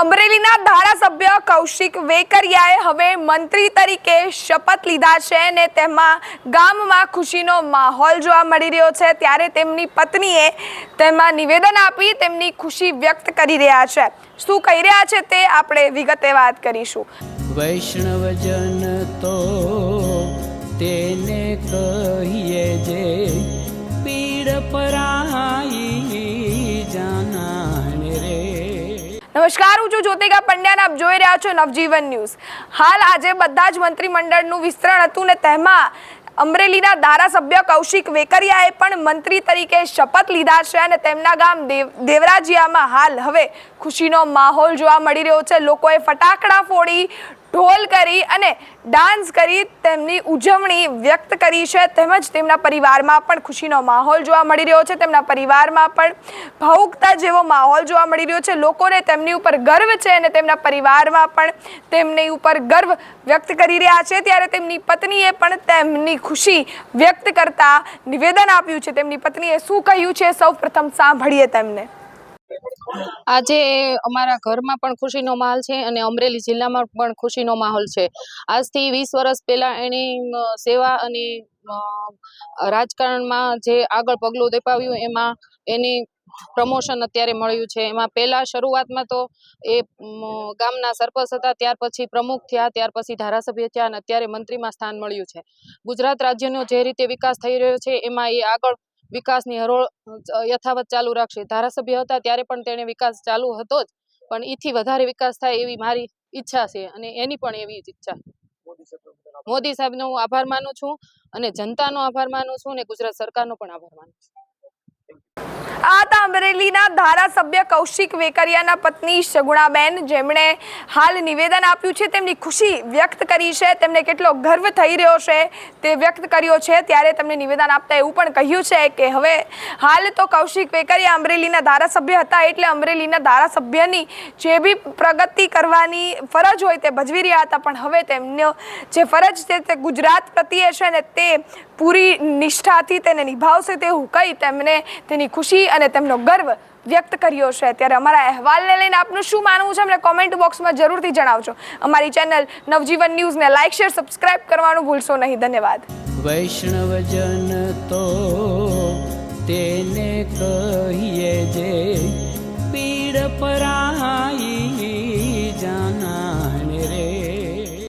અમરેલીના ધારાસભ્ય કૌશિક વેકરિયાએ હવે મંત્રી તરીકે શપથ લીધા છે અને તેમાં ગામમાં ખુશીનો માહોલ જોવા મળી રહ્યો છે. ત્યારે તેમની પત્નીએ તેમાં નિવેદન આપી તેમની ખુશી વ્યક્ત કરી રહ્યા છે. શું કહી રહ્યા છે તે આપણે વિગતે વાત કરીશું. વૈષ્ણવજન તો તેને કહીએ જે નમસ્કાર, હું છું જ્યોતિકા પંડ્યા આપ જોઈ રહ્યા છો નવજીવન ન્યૂઝ. હાલ આજે બધા જ મંત્રીમંડળનું વિસ્તરણ હતું ને તેમાં અમરેલીના ધારાસભ્ય કૌશિક વેકરિયાએ પણ મંત્રી તરીકે શપથ લીધા છે અને તેમના ગામ દેવ, દેવરાજિયામાં હાલ હવે ખુશીનો માહોલ જોવા મળી રહ્યો છે. લોકોએ ફટાકડા ફોડી ઢોલ કરી અને ડાન્સ કરી તેમની ઉજવણી વ્યક્ત કરી છે. તેમજ તેમના પરિવારમાં પણ ખુશીનો માહોલ જોવા મળી રહ્યો છે. તેમના પરિવારમાં પણ ભાવુકતા જેવો માહોલ જોવા મળી રહ્યો છે. લોકોને તેમની ઉપર ગર્વ છે અને તેમના પરિવારમાં પણ તેમની ઉપર ગર્વ વ્યક્ત કરી રહ્યા છે. ત્યારે તેમની પત્નીએ પણ તેમની ખુશી વ્યક્ત કરતા નિવેદન આપ્યું છે. તેમની પત્નીએ શું કહ્યું છે? સૌ પ્રથમ સાંભળીએ તેમને. આજે અમારા ઘરમાં પણ ખુશીનો માહોલ છે અને અમરેલી જિલ્લામાં પણ ખુશીનો માહોલ છે. આજથી વીસ વર્ષ પહેલા એની સેવા અને રાજકારણમાં જે આગળ પગલું દેપાવ્યું એમાં એની પ્રમોશન અત્યારે મળ્યું છે. એમાં પહેલા શરૂઆતમાં તો એ ગામના સરપંચ હતા, ત્યાર પછી પ્રમુખ થયા, ત્યાર પછી ધારાસભ્ય થયા અને અત્યારે મંત્રીમાં સ્થાન મળ્યું છે. ગુજરાત રાજ્યનો જે રીતે વિકાસ થઈ રહ્યો છે એમાં એ આગળ વિકાસની હરોળ યથાવત ચાલુ રાખશે. ધારાસભ્ય હતા ત્યારે પણ તેણે વિકાસ ચાલુ હતો જ પણ એથી વધારે વિકાસ થાય એવી મારી ઈચ્છા છે અને એની પણ એવી જ ઈચ્છા. મોદી સાહેબનો હું આભાર માનું છું અને જનતાનો આભાર માનું છું અને ગુજરાત સરકારનો પણ આભાર માનું છું. આ હતા અમરેલીના ધારાસભ્ય કૌશિક વેકરિયાના પત્ની સગુણાબેન જેમણે હાલ નિવેદન આપ્યું છે, તેમની ખુશી વ્યક્ત કરી છે, તેમને કેટલો ગર્વ થઈ રહ્યો છે તે વ્યક્ત કર્યો છે. ત્યારે તેમને નિવેદન આપતા એવું પણ કહ્યું છે કે હવે હાલ તો કૌશિક વેકરિયા અમરેલીના ધારાસભ્ય હતા, એટલે અમરેલીના ધારાસભ્યની જે બી પ્રગતિ કરવાની ફરજ હોય તે ભજવી રહ્યા હતા. પણ હવે તેમનો જે ફરજ છે તે ગુજરાત પ્રત્યે છે ને તે પૂરી નિષ્ઠાથી તેને નિભાવશે તેવું કહી તેમને તેની ખુશી અને તેમનો ગર્વ વ્યક્ત કર્યો છે. ત્યારે અમારા અહેવાલને લઈને આપનું શું માનવું છે? અમને કોમેન્ટ બોક્સમાં જરૂરથી જણાવજો. અમારી ચેનલ નવજીવન ન્યૂઝને લાઇક શેર સબસ્ક્રાઇબ કરવાનું ભૂલશો નહીં. ધન્યવાદ. વૈષ્ણવજન તો તેને કહીએ જે પીડ પરાઈ